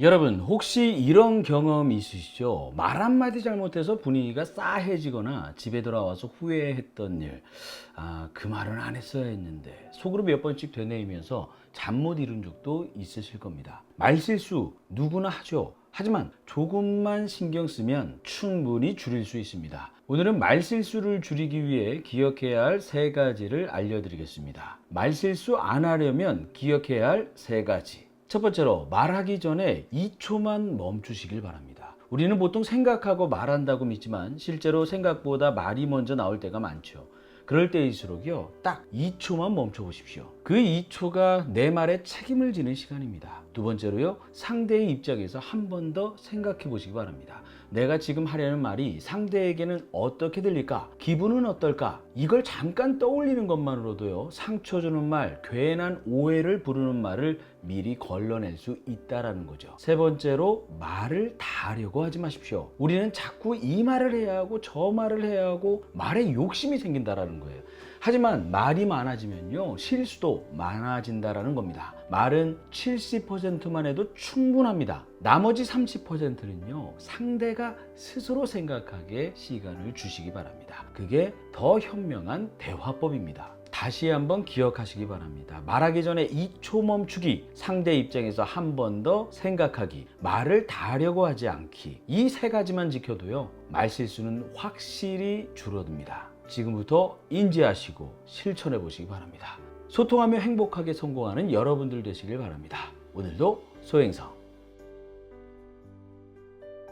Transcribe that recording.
여러분 혹시 이런 경험 있으시죠? 말 한마디 잘못해서 분위기가 싸해지거나 집에 돌아와서 후회했던 일. 아, 그 말은 안 했어야 했는데 속으로 몇 번씩 되뇌이면서 잠 못 이룬 적도 있으실 겁니다. 말실수 누구나 하죠. 하지만 조금만 신경 쓰면 충분히 줄일 수 있습니다. 오늘은 말실수를 줄이기 위해 기억해야 할 세 가지를 알려드리겠습니다. 말실수 안 하려면 기억해야 할 세 가지. 첫 번째로 말하기 전에 2초만 멈추시길 바랍니다. 우리는 보통 생각하고 말한다고 믿지만 실제로 생각보다 말이 먼저 나올 때가 많죠. 그럴 때일수록요, 딱 2초만 멈춰 보십시오. 그 2초가 내 말에 책임을 지는 시간입니다. 두 번째로요, 상대의 입장에서 한 번 더 생각해 보시기 바랍니다. 내가 지금 하려는 말이 상대에게는 어떻게 들릴까? 기분은 어떨까? 이걸 잠깐 떠올리는 것만으로도요, 상처 주는 말, 괜한 오해를 부르는 말을 미리 걸러낼 수 있다라는 거죠. 세 번째로 말을 다 하려고 하지 마십시오. 우리는 자꾸 이 말을 해야 하고 저 말을 해야 하고 말에 욕심이 생긴다라는 거예요. 하지만 말이 많아지면요 실수도 많아진다라는 겁니다. 말은 70%만 해도 충분합니다. 나머지 30%는요 상대가 스스로 생각하게 시간을 주시기 바랍니다. 그게 더 현명한 대화법입니다. 다시 한번 기억하시기 바랍니다. 말하기 전에 2초 멈추기, 상대 입장에서 한 번 더 생각하기, 말을 다 하려고 하지 않기. 이 세 가지만 지켜도요, 말실수는 확실히 줄어듭니다. 지금부터 인지하시고 실천해 보시기 바랍니다. 소통하며 행복하게 성공하는 여러분들 되시길 바랍니다. 오늘도 소행성